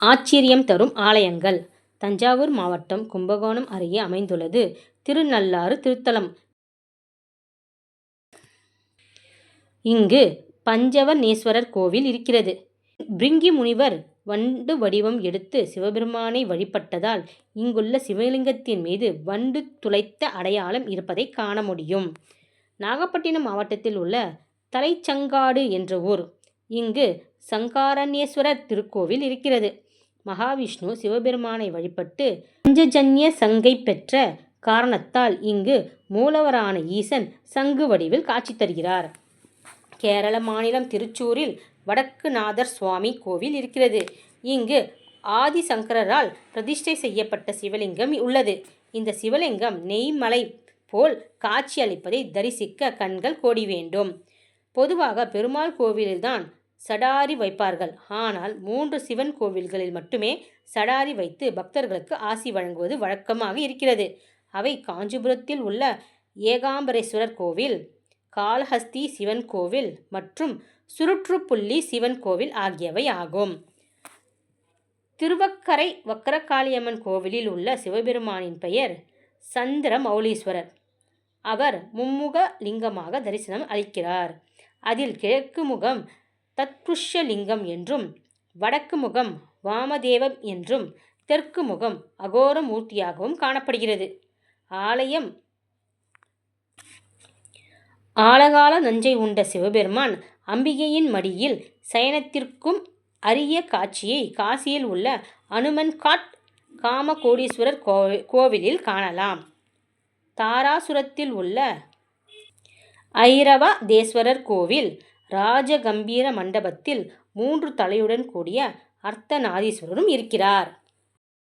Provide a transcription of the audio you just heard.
ஆச்சரியம் தரும் ஆலயங்கள் தஞ்சாவூர் மாவட்டம் கும்பகோணம் அருகே அமைந்துள்ளது திருநள்ளாறு திருத்தலம். இங்கு பஞ்சவநேஸ்வரர் கோவில் இருக்கிறது. பிரிங்கி முனிவர் வண்டு வடிவம் எடுத்து சிவபெருமானை வழிபட்டதால் இங்குள்ள சிவலிங்கத்தின் மீது வண்டு துளைத்த அடையாளம் இருப்பதை காண முடியும். நாகப்பட்டினம் மாவட்டத்தில் உள்ள தலைச்சங்காடு என்ற ஊர். இங்கு சங்காரண்யேஸ்வரர் திருக்கோவில் இருக்கிறது. மகாவிஷ்ணு சிவபெருமானை வழிபட்டு பஞ்சஜன்ய சங்கை பெற்ற காரணத்தால் இங்கு மூலவரான ஈசன் சங்கு வடிவில் காட்சி தருகிறார். கேரள மாநிலம் திருச்சூரில் வடக்குநாதர் சுவாமி கோவில் இருக்கிறது. இங்கு ஆதிசங்கரால் பிரதிஷ்டை செய்யப்பட்ட சிவலிங்கம் உள்ளது. இந்த சிவலிங்கம் நெய்மலை போல் காட்சி அளிப்பதை தரிசிக்க கண்கள் கோடி வேண்டும். பொதுவாக பெருமாள் கோவிலில்தான் சடாரி வைப்பார்கள். ஆனால் மூன்று சிவன் கோவில்களில் மட்டுமே சடாரி வைத்து பக்தர்களுக்கு ஆசி வழங்குவது வழக்கமாக இருக்கிறது. அவை காஞ்சிபுரத்தில் உள்ள ஏகாம்பரேஸ்வரர் கோவில் காளஹஸ்தி சிவன் கோவில் மற்றும் சுருற்றுப்புள்ளி சிவன் கோவில் ஆகியவை ஆகும். திருவக்கரை வக்கரகாளியம்மன் கோவிலில் உள்ள சிவபெருமானின் பெயர் சந்திர மௌலீஸ்வரர் அவர் மும்முக லிங்கமாக தரிசனம் அளிக்கிறார். அதில் கிழக்கு முகம் தத்புருஷ்யலிங்கம் என்றும் வடக்கு முகம் வாமதேவம் என்றும் தெற்கு முகம் அகோர மூர்த்தியாகவும் காணப்படுகிறது. ஆலயம் ஆலகால நஞ்சை உண்ட சிவபெருமான் அம்பிகையின் மடியில் சயனத்திற்கும் அரிய காட்சியை காசியில் உள்ள அனுமன்காட் காமகோடீஸ்வரர் கோவிலில் காணலாம். தாராசுரத்தில் உள்ள ஐராவதேஸ்வரர் கோவில் ராஜகம்பீர மண்டபத்தில் மூன்று தலையுடன் கூடிய அர்த்தநாதீஸ்வரரும் இருக்கிறார்.